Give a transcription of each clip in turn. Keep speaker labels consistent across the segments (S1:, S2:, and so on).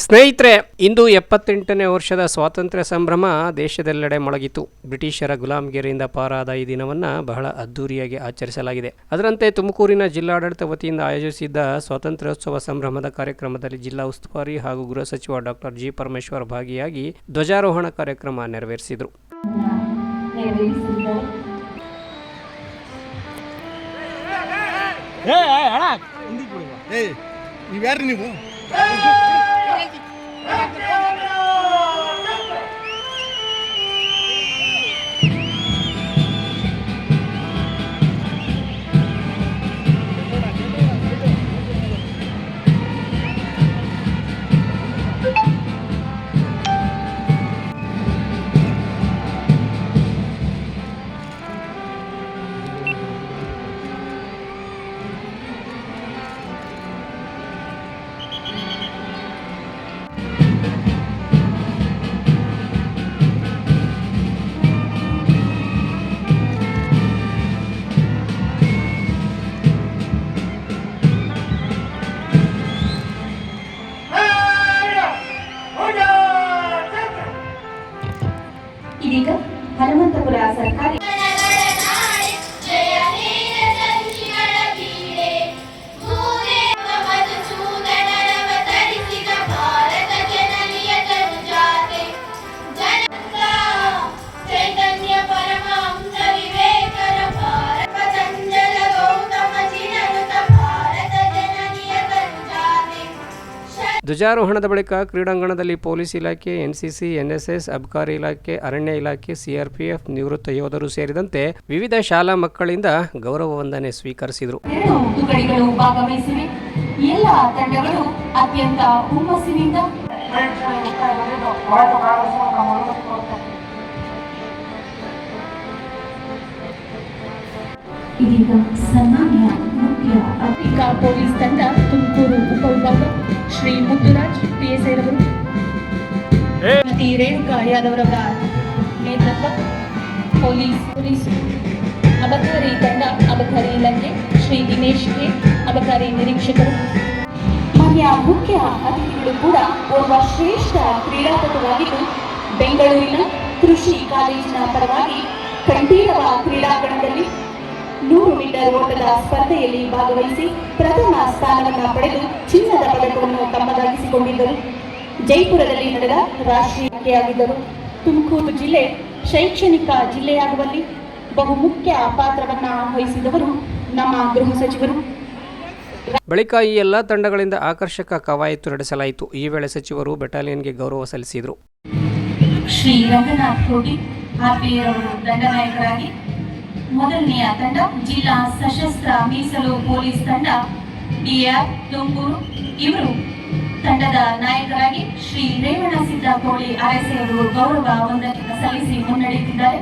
S1: ಸ್ನೇಹಿತರೆ ಇಂದು ಎಪ್ಪತ್ತೆಂಟನೇ ವರ್ಷದ ಸ್ವಾತಂತ್ರ್ಯ ಸಂಭ್ರಮ ದೇಶದೆಲ್ಲೆಡೆ ಮೊಳಗಿತು ಬ್ರಿಟಿಷರ ಗುಲಾಮಗಿರಿಯಿಂದ ಪಾರಾದ ಈ ದಿನವನ್ನು ಬಹಳ ಅದ್ದೂರಿಯಾಗಿ ಆಚರಿಸಲಾಗಿದೆ ಅದರಂತೆ ತುಮಕೂರಿನ ಜಿಲ್ಲಾಡಳಿತ ವತಿಯಿಂದ ಆಯೋಜಿಸಿದ್ದ ಸ್ವಾತಂತ್ರ್ಯೋತ್ಸವ ಸಂಭ್ರಮದ ಕಾರ್ಯಕ್ರಮದಲ್ಲಿ ಜಿಲ್ಲಾ ಉಸ್ತುವಾರಿ ಹಾಗೂ ಗೃಹ ಸಚಿವ ಡಾಕ್ಟರ್ ಜಿ ಪರಮೇಶ್ವರ್ ಭಾಗಿಯಾಗಿ ಧ್ವಜಾರೋಹಣ ಕಾರ್ಯಕ್ರಮ ನೆರವೇರಿಸಿದರು
S2: ನೀವು
S3: ಇದೀಗ
S1: ಧ್ವಜಾರೋಹಣದ ಬಳಿಕ ಕ್ರೀಡಾಂಗಣದಲ್ಲಿ ಪೊಲೀಸ್ ಇಲಾಖೆ, ಎನ್ಸಿಸಿ, ಎನ್ಎಸ್ಎಸ್, ಅಬಕಾರಿ ಇಲಾಖೆ, ಅರಣ್ಯ ಇಲಾಖೆ ಸಿಆರ್ಪಿಎಫ್ ನಿವೃತ್ತ ಯೋಧರು ಸೇರಿದಂತೆ ವಿವಿಧ ಶಾಲಾ ಮಕ್ಕಳಿಂದ ಗೌರವ ವಂದನೆ ಸ್ವೀಕರಿಸಿದರು.
S3: ಎಲ್ಲ ತಂಡಗಳು ಅತ್ಯಂತ ಹುಮ್ಮಸ್ಸಿನಿಂದ. ಇದೀಗ ಸನ್ಮಾನ್ಯ ಮುಖ್ಯ
S4: ಪತ್ರಿಕಾ ಪೊಲೀಸ್ ತಂಡ ತುಮಕೂರು ಉಪವಿಭಾಗ ಶ್ರೀ ಮುತ್ತುರಾಜ್ ಪಿಎಸ್ಐ ರವರು ಶ್ರೀಮತಿ ರೇಣುಕಾ ಯಾದವ್ ರವರ ನೇತೃತ್ವ ಪೊಲೀಸ್ ಪೊಲೀಸ್ ಅಬಕಾರಿ ತಂಡ ಅಬಕಾರಿ ಇಲಾಖೆ ಶ್ರೀ ದಿನೇಶ್ ಕೆ ಅಬಕಾರಿ ನಿರೀಕ್ಷಕರು.
S3: ಮಾನ್ಯ ಮುಖ್ಯ ಅತಿಥಿಗಳು ಕೂಡ ಓರ್ವ ಶ್ರೇಷ್ಠ ಕ್ರೀಡಾಪಟುವಾಗಿದ್ದು ಬೆಂಗಳೂರಿನ ಕೃಷಿ ಕಾಲೇಜಿನ ಪರವಾಗಿ ಕಂಠೀರವ ಕ್ರೀಡಾಂಗಣದಲ್ಲಿ ನೂರು ಮೀಟರ್ ಓಟದ ಸ್ಪರ್ಧೆಯಲ್ಲಿ ಭಾಗವಹಿಸಿ ಪ್ರಥಮ ಸ್ಥಾನವನ್ನು ಪಡೆದು ಚಿನ್ನದ ಪದಕವನ್ನು ತಮ್ಮದಾಗಿಸಿಕೊಂಡಿದ್ದರು. ಜೈಪುರದಲ್ಲಿ ನಡೆದ ರಾಷ್ಟ್ರೀಯ ಆಯ್ಕೆಯಾಗಿದ್ದರು ತುಮಕೂರು ಜಿಲ್ಲೆ ಶೈಕ್ಷಣಿಕ ಜಿಲ್ಲೆಯಾಗುವಲ್ಲಿ ಬಹುಮುಖ್ಯ ಪಾತ್ರವನ್ನ ವಹಿಸಿದವರು ನಮ್ಮ ಗೃಹ ಸಚಿವರು.
S1: ಬಳಿಕ ಈ ಎಲ್ಲ ತಂಡಗಳಿಂದ ಆಕರ್ಷಕ ಕವಾಯತು ನಡೆಸಲಾಯಿತು. ಈ ವೇಳೆ ಸಚಿವರು ಬೆಟಾಲಿಯನ್ಗೆ ಗೌರವ ಸಲ್ಲಿಸಿದರು.
S3: ಶ್ರೀ ರಂಗನಾಥ್ ಕೋಟಿ ಆರ್ಪಿಎ ಅವರು ದಂಡನಾಯಕರಾಗಿ ಮೊದಲನೆಯ ತಂಡ ಜಿಲ್ಲಾ ಸಶಸ್ತ್ರ ಮೀಸಲು ಪೊಲೀಸ್ ತಂಡ ಡಿಆರ್ ತುಮಕೂರು. ಇವರು ತಂಡದ ನಾಯಕರಾಗಿ ಶ್ರೀ ರೇವಣ ಸಿದ್ದ ಕೋಳಿ ಅರಸೆ ಅವರು ಗೌರವ ವಂದನೆ ಸಲ್ಲಿಸಿ ಮುನ್ನಡೆಯುತ್ತಿದ್ದಾರೆ.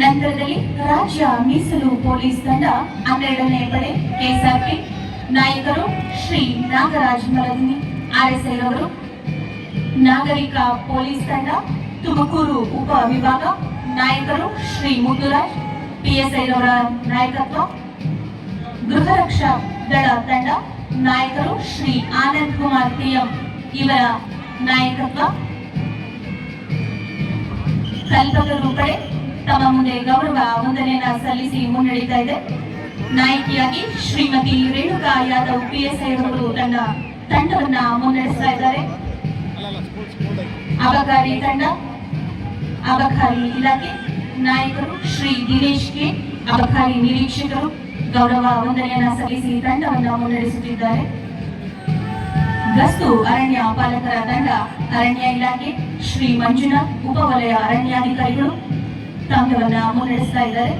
S3: ನಂತರದಲ್ಲಿ ರಾಜ್ಯ ಮೀಸಲು ಪೊಲೀಸ್ ತಂಡ ಹನ್ನೆರಡನೇ ಪಡೆ ಕೆಎಸ್ಆರ್ಪಿ ನಾಯಕರು ಶ್ರೀ ನಾಗರಾಜ್ ಮಲಗುನಿ ಆರ್ಎಸ್ಐ ರವರು ನಾಗರಿಕ ಪೊಲೀಸ್ ತಂಡ ತುಮಕೂರು ಉಪ ವಿಭಾಗ ನಾಯಕರು ಶ್ರೀ ಮುತ್ತುರಾಜ್ ಪಿಎಸ್ಐ ರವರ ನಾಯಕತ್ವ. ಗೃಹ ರಕ್ಷಾ ದಳ ತಂಡ, ನಾಯಕರು ಶ್ರೀ ಆನಂದ್ ಕುಮಾರ್ ಪಿಎಂ ಇವರ ನಾಯಕತ್ವ. ಕಲ್ಪಕರು ಪಡೆ ತಮ್ಮ ಮುಂದೆ ಗೌರವ ವಂದನೆಯನ್ನ ಸಲ್ಲಿಸಿ ಮುನ್ನಡೀತಾ ಇದೆ. ನಾಯಕಿಯಾಗಿ ಶ್ರೀಮತಿ ರೇಣುಕಾ ಯಾದವ್ ಪಿಎಸ್ಐ ಅವರು ತನ್ನ ತಂಡವನ್ನ ಮುನ್ನಡೆಸ್ತಾ ಇದ್ದಾರೆ. ಅಬಕಾರಿ ತಂಡ ಅಬಕಾರಿ ಇಲಾಖೆ ನಾಯಕರು ಶ್ರೀ ದಿನೇಶ್ ಕೆ ಅಬಕಾರಿ ನಿರೀಕ್ಷಕರು ಗೌರವ ವಂದನೆಯನ್ನ ಸಲ್ಲಿಸಿ ತಂಡವನ್ನು ಮುನ್ನಡೆಸುತ್ತಿದ್ದಾರೆ. ಗಸ್ತು ಅರಣ್ಯ ಪಾಲಕರ ತಂಡ ಅರಣ್ಯ ಇಲಾಖೆ ಶ್ರೀ ಮಂಜುನಾಥ್ ಉಪವಲಯ ಅರಣ್ಯಾಧಿಕಾರಿಗಳು ತಂಡವನ್ನ ಮುನ್ನಡೆಸ್ತಾ ಇದ್ದಾರೆ.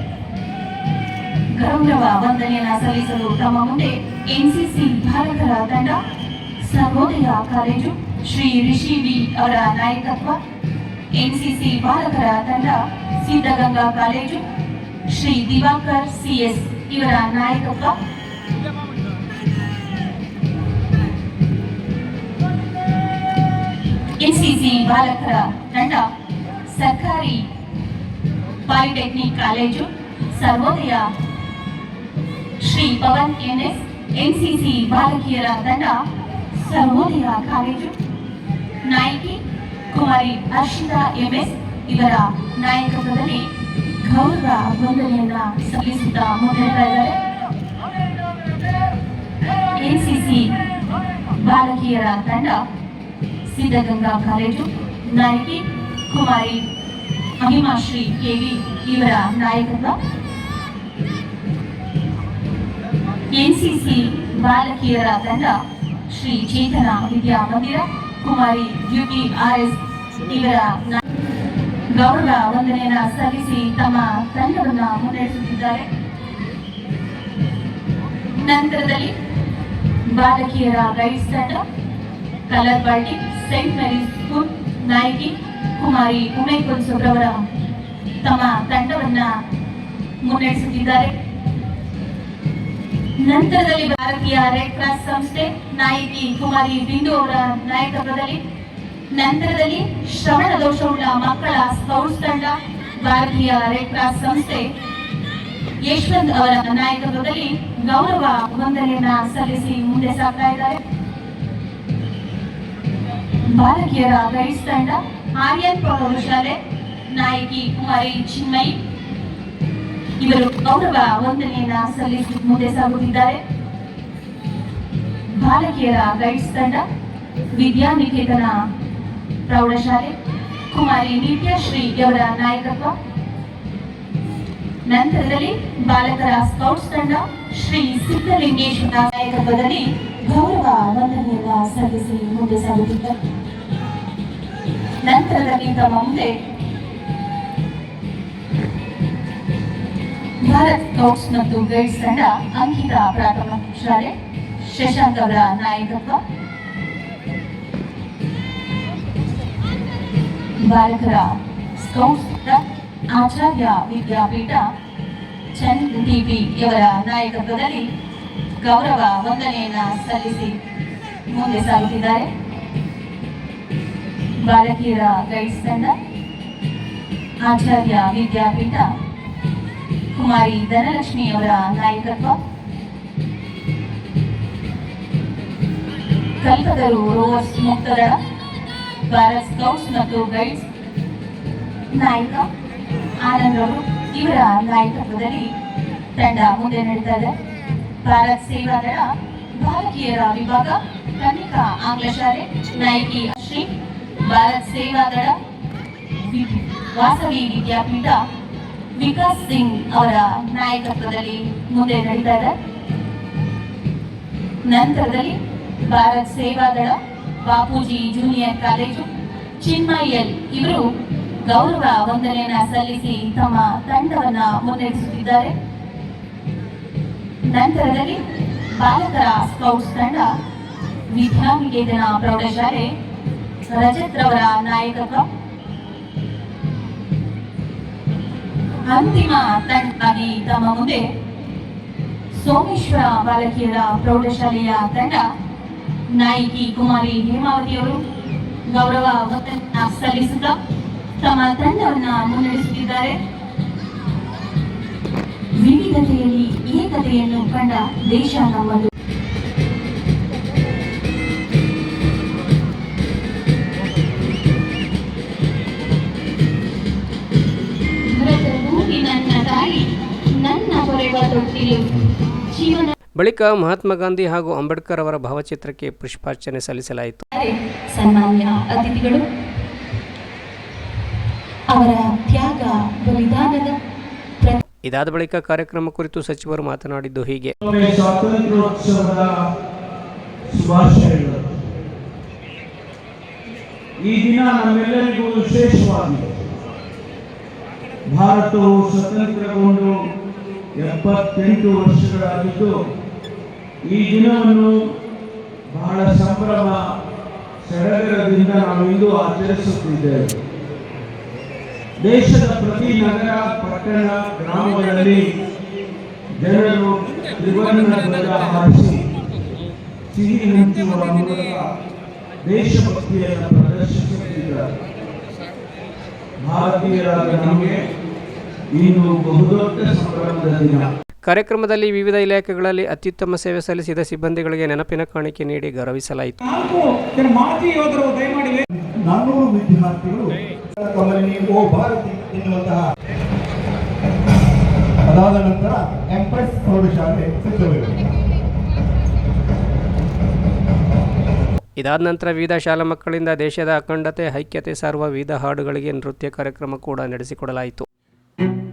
S3: ಗೌರವ ವಂದನೆಯನ್ನ ಸಲ್ಲಿಸಲು ತಮ್ಮ ಮುಂದೆ ಎನ್ಸಿಸಿ ಬಾಲಕರ ತಂಡ, ಸರ್ವೋದಯ ಕಾಲೇಜು ಶ್ರೀ ರಿಷಿ ವಿ ಅವರ ನಾಯಕತ್ವ ಎನ್ಸಿಸಿ ಬಾಲಕರ ತಂಡ ಸಿದ್ಧಗಂಗಾ ಕಾಲೇಜು ಶ್ರೀ ದಿವಾಕರ್ ಸಿಎಸ್ ಇವರ ನಾಯಕತ್ವ ಎನ್ಸಿಸಿ ಬಾಲಕರ ತಂಡ ಸರ್ಕಾರಿ polytechnic college Sarvodaya Shri Pavan NS NCC ಬಾಲಕಿಯರ ತಂಡ ಸರ್ವೋದಯ ಕಾಲೇಜು ನಾಯಕಿ ಕುಮಾರಿ ಹರ್ಷಿತಾ ಎಂಎಸ್, ಇವರ ನಾಯಕತ್ವದಲ್ಲಿ ಗೌರವ ವಂದನೆಯನ್ನ ಸಲ್ಲಿಸುತ್ತಾ ಮುನ್ನಡೆತಾ ಇದ್ದಾರೆ ಎನ್ಸಿಸಿ ಬಾಲಕಿಯರ ತಂಡ, ಸಿದ್ಧಗಂಗಾ ಕಾಲೇಜು, ನಾಯಕಿ ಕುಮಾರಿ ಮಹಿಮಾಶ್ರೀ ಕೆವಿ ಇವರ ನಾಯಕತ್ವ. ಎನ್ಸಿಸಿ ಬಾಲಕಿಯರ ತಂಡ, ಶ್ರೀ ಚೇತನ ವಿದ್ಯಾ ಮಂದಿರ ಕುಮಾರಿ ಇವರ ಗೌರವ ವಂದನೆಯನ್ನ ಸಲ್ಲಿಸಿ ತಮ್ಮ ತಂಡವನ್ನ ಮುನ್ನಡೆಸುತ್ತಿದ್ದಾರೆ. ನಂತರದಲ್ಲಿ ಬಾಲಕಿಯರ ಗೈಡ್ಸ್ ತಂಡ, colour party, saint Mary school, ನಾಯಕಿ ಕುಮಾರಿ ಉಮೇ ಕುಲ್ಸುಬ್ರವರ ತಮ್ಮ ತಂಡವನ್ನ ಮುನ್ನಡೆಸುತ್ತಿದ್ದಾರೆ. ನಂತರದಲ್ಲಿ ಭಾರತೀಯ ರೆಡ್ ಕ್ರಾಸ್ ಸಂಸ್ಥೆ ನಾಯಕಿ ಕುಮಾರಿ ಬಿಂದು ಅವರ ನಾಯಕತ್ವದಲ್ಲಿ, ನಂತರದಲ್ಲಿ ಶ್ರವಣ ದೋಷವುಳ್ಳ ಮಕ್ಕಳ ಸ್ಕೌಟ್ಸ್ ತಂಡ ಭಾರತೀಯ ರೆಡ್ ಕ್ರಾಸ್ ಸಂಸ್ಥೆ ಯಶವಂತ್ ಅವರ ನಾಯಕತ್ವದಲ್ಲಿ ಗೌರವ ವಂದನೆಯನ್ನ ಸಲ್ಲಿಸಿ ಮುಂದೆ ಸಾಗ್ತಾ ಇದ್ದಾರೆ. ಬಾಲಕಿಯರ ಗೈಡ್ಸ್ ತಂಡ, ಆರ್ಯನ್ ಪ್ರೌಢಶಾಲೆ ನಾಯಕಿ ಕುಮಾರಿ ಚಿನ್ಮಯಿ ಇವರು ಗೌರವ ವಂದನೆಯನ್ನ ಸಲ್ಲಿಸಿ ಮುಂದೆ ಸಾಗುತ್ತಿದ್ದಾರೆ. ಬಾಲಕಿಯರ ಗೈಡ್ಸ್ ತಂಡ, ವಿದ್ಯಾನಿಕೇತನ ಪ್ರೌಢಶಾಲೆ, ಕುಮಾರಿ ನಿತ್ಯಶ್ರೀ ಅವರ ನಾಯಕತ್ವ. ನಂತರದಲ್ಲಿ ಬಾಲಕರ ಸ್ಕೌಟ್ಸ್ ತಂಡ, ಶ್ರೀ ಸಿದ್ಧಲಿಂಗೇಶ್ವರ ನಾಯಕತ್ವದಲ್ಲಿ ಗೌರವ ವಂದನೆಯನ್ನ ಸಲ್ಲಿಸಿ ಮುಂದೆ ಸಾಗುತ್ತಿದ್ದಾರೆ. ನಂತರದಲ್ಲಿ ತಮ್ಮ ಮುಂದೆ ಭಾರತ್ ಸ್ಕೌಟ್ಸ್ ಮತ್ತು ಗೈಡ್ಸ್ ತಂಡ ಅಂಕಿತ ಪ್ರಾಥಮಿಕ ಶಾಲೆ ಶಶಾಂಕ್ ಅವರ ನಾಯಕತ್ವ. ಬಾಲಕರ ಸ್ಕೌಟ್ಸ್ ಆಚಾರ್ಯ ವಿದ್ಯಾಪೀಠ ಚಂದ್ ಟಿವಿ ಇವರ ನಾಯಕತ್ವದಲ್ಲಿ ಗೌರವ ವಂದನೆಯನ್ನ ಸಲ್ಲಿಸಿ ಮುಂದೆ ಸಾಗುತ್ತಿದ್ದಾರೆ. ಬಾಲಕಿಯರ ಗೈಡ್ಸ್ ತಂಡ, ಆಚಾರ್ಯ ವಿದ್ಯಾಪೀಠ ಕುಮಾರಿ ಧನಲಕ್ಷ್ಮಿ ಅವರ ನಾಯಕತ್ವ. ಕಲ್ಪತರು ರೋವರ್ಸ್ ಮುಕ್ತದ ಭಾರತ್ ಸ್ಕೌಟ್ಸ್ ಮತ್ತು ಗೈಡ್ಸ್ ನಾಯಕ ಆನಂದ್ ಅವರು ಇವರ ನಾಯಕತ್ವದಲ್ಲಿ ತಂಡ ಮುಂದೆ ನಡೀತಾ ಇದೆ. ಭಾರತ್ ಸೇವಾದಳ ಬಾಲಕಿಯರ ವಿಭಾಗ ಕನ್ನಿಕಾ ಆಂಗ್ಲ ಶಾಲೆ, ನಾಯಕಿ ಶ್ರೀ ಭಾರತ್ ಸೇವಾದಳ ವಾಸವಿ ವಿದ್ಯಾಪೀಠ ವಿಕಾಸ್ ಸಿಂಗ್ ಅವರ ನಾಯಕತ್ವದಲ್ಲಿ ಮುಂದೆ ನಡೀತಾ ಇದೆ. ನಂತರದಲ್ಲಿ ಭಾರತ್ ಸೇವಾದಳ ಬಾಪೂಜಿ ಜೂನಿಯರ್ ಕಾಲೇಜು ಚಿನ್ಮಯಲ್ ಇವರು ಗೌರವ ವಂದನೆಯನ್ನ ಸಲ್ಲಿಸಿ ತಮ್ಮ ತಂಡವನ್ನ ಮುನ್ನಡೆಸುತ್ತಿದ್ದಾರೆ. ನಂತರದಲ್ಲಿ ಬಾಲಕರ ಸ್ಕೌಟ್ಸ್ ತಂಡ ವಿದ್ಯಾನಿಕೇತನ ಪ್ರೌಢಶಾಲೆ ರಜತ್ ರವರ ನಾಯಕತ್ವ. ಅಂತಿಮ ತಂಡವಾಗಿ ತಮ್ಮ ಮುಂದೆ ಸೋಮೇಶ್ವರ ಬಾಲಕಿಯರ ಪ್ರೌಢಶಾಲೆಯ ತಂಡ, ನಾಯಕಿ ಕುಮಾರಿ ಹೇಮಾವತಿಯವರು ಗೌರವ ವಂದನೆಯನ್ನ ಸಲ್ಲಿಸುತ್ತಾ ತಮ್ಮ ತಂಡವನ್ನ ಮುನ್ನಡೆಸುತ್ತಿದ್ದಾರೆ. ವಿವಿಧತೆಯಲ್ಲಿ ಏಕತೆಯನ್ನು ಕಂಡ ದೇಶ ನಮ್ಮದು.
S1: ಬಳಿಕ ಮಹಾತ್ಮ ಗಾಂಧಿ ಹಾಗೂ ಅಂಬೇಡ್ಕರ್ ಅವರ ಭಾವಚಿತ್ರಕ್ಕೆ ಪುಷ್ಪಾರ್ಚನೆ ಸಲ್ಲಿಸಲಾಯಿತು.
S3: ಸನ್ಮಾನ್ಯ ಅತಿಥಿಗಳು ಅವರ ತ್ಯಾಗ ಬಲಿದಾನದ
S1: ಇದಾದ ಬಳಿಕ ಕಾರ್ಯಕ್ರಮ ಕುರಿತು ಸಚಿವರು ಮಾತನಾಡಿದ್ದು ಹೀಗೆ.
S5: ಈ ದಿನ ನಮ್ಮೆಲ್ಲರಿಗೂ ವಿಶೇಷವಾಗಿದೆ. ಭಾರತವು ಸ್ವತಂತ್ರಗೊಂಡು ಎಪ್ಪತ್ತೆಂಟು ವರ್ಷಗಳಾಗಿದ್ದು, ಈ ದಿನವನ್ನು ಬಹಳ ಸಂಭ್ರಮ, ಸಡಗರದಿಂದ ಇಂದು ಆಚರಿಸುತ್ತಿದ್ದೇವೆ. ದೇಶದ ಪ್ರತಿ ನಗರ, ಪಟ್ಟಣ, ಗ್ರಾಮಗಳಲ್ಲಿ ಜನರು ತ್ರಿವರ್ಣ ಧ್ವಜ ಹಾರಿಸಿ, ಸಿಹಿ ಹಂಚುವ ಮೂಲಕ ದೇಶಭಕ್ತಿಯನ್ನು ಪ್ರದರ್ಶಿಸುತ್ತಿದ್ದಾರೆ. ಭಾರತೀಯರಾದ ನಮಗೆ ಇದು ಬಹುದೊಡ್ಡ
S1: ಕಾರ್ಯಕ್ರಮದಲ್ಲಿ ವಿವಿಧ ಇಲಾಖೆಗಳಲ್ಲಿ ಅತ್ಯುತ್ತಮ ಸೇವೆ ಸಲ್ಲಿಸಿದ ಸಿಬ್ಬಂದಿಗಳಿಗೆ ನೆನಪಿನ ಕಾಣಿಕೆ ನೀಡಿ ಗೌರವಿಸಲಾಯಿತು. ಇದಾದ ನಂತರ ವಿವಿಧ ಶಾಲಾ ಮಕ್ಕಳಿಂದ ದೇಶದ ಅಖಂಡತೆ ಐಕ್ಯತೆ ಸಾರುವ ವಿವಿಧ ಹಾಡುಗಳಿಗೆ ನೃತ್ಯ ಕಾರ್ಯಕ್ರಮ ಕೂಡ ನಡೆಸಿಕೊಡಲಾಯಿತು.
S6: thank you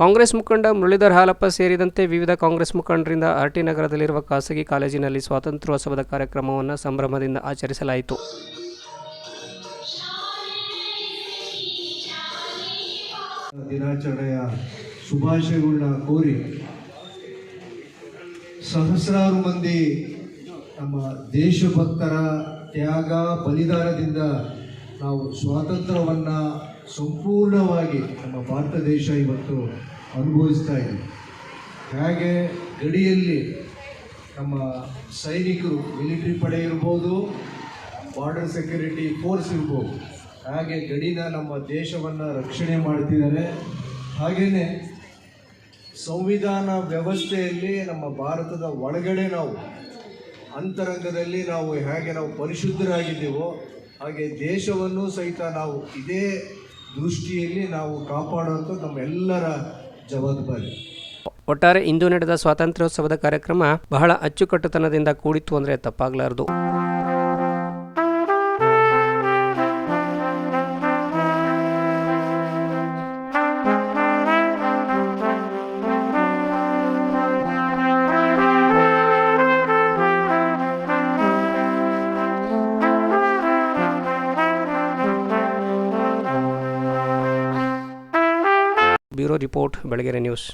S1: ಕಾಂಗ್ರೆಸ್ ಮುಖಂಡ ಮುರಳೀಧರ್ ಹಾಲಪ್ಪ ಸೇರಿದಂತೆ ವಿವಿಧ ಕಾಂಗ್ರೆಸ್ ಮುಖಂಡರಿಂದ ಆರ್ ಟಿ ನಗರದಲ್ಲಿರುವ ಖಾಸಗಿ ಕಾಲೇಜಿನಲ್ಲಿ ಸ್ವಾತಂತ್ರ್ಯೋತ್ಸವದ ಕಾರ್ಯಕ್ರಮವನ್ನು ಸಂಭ್ರಮದಿಂದ ಆಚರಿಸಲಾಯಿತು.
S7: ದಿನಾಚರಣೆಯ ಶುಭಾಶಯಗಳನ್ನ ಕೋರಿ ಸಹಸ್ರಾರು ಮಂದಿ ನಮ್ಮ ದೇಶಭಕ್ತರ ತ್ಯಾಗ, ಬಲಿದಾನದಿಂದ ನಾವು ಸ್ವಾತಂತ್ರ್ಯವನ್ನು ಸಂಪೂರ್ಣವಾಗಿ ನಮ್ಮ ಭಾರತ ದೇಶ ಇವತ್ತು ಅನುಭವಿಸ್ತಾ ಇದೆ. ಹಾಗೆ ಗಡಿಯಲ್ಲಿ ನಮ್ಮ ಸೈನಿಕರು ಮಿಲಿಟರಿ ಪಡೆ ಇರ್ಬೋದು ಬಾರ್ಡರ್ ಸೆಕ್ಯೂರಿಟಿ ಫೋರ್ಸ್ ಇರ್ಬೋದು, ಹಾಗೆ ಗಡಿನ ನಮ್ಮ ದೇಶವನ್ನು ರಕ್ಷಣೆ ಮಾಡ್ತಿದ್ದಾರೆ. ಹಾಗೆಯೇ ಸಂವಿಧಾನ ವ್ಯವಸ್ಥೆಯಲ್ಲಿ ನಮ್ಮ ಭಾರತದ ಒಳಗಡೆ ನಾವು, ಅಂತರಂಗದಲ್ಲಿ ನಾವು ಹೇಗೆ ನಾವು ಪರಿಶುದ್ಧರಾಗಿದ್ದೀವೋ, ಹಾಗೆ ದೇಶವನ್ನು ಸಹಿತ ನಾವು ಇದೇ ದೃಷ್ಟಿಯಲ್ಲಿ ನಾವು ಕಾಪಾಡುವಂಥ ನಮ್ಮೆಲ್ಲರ ಜವಾಬ್ದಾರಿ.
S1: ಒಟ್ಟಾರೆ ಇಂದು ನಡೆದ ಸ್ವಾತಂತ್ರ್ಯೋತ್ಸವದ ಕಾರ್ಯಕ್ರಮ ಬಹಳ ಅಚ್ಚುಕಟ್ಟುತನದಿಂದ ಕೂಡಿತ್ತು ಅಂದರೆ ತಪ್ಪಾಗಲಾರದು. Report Belagere news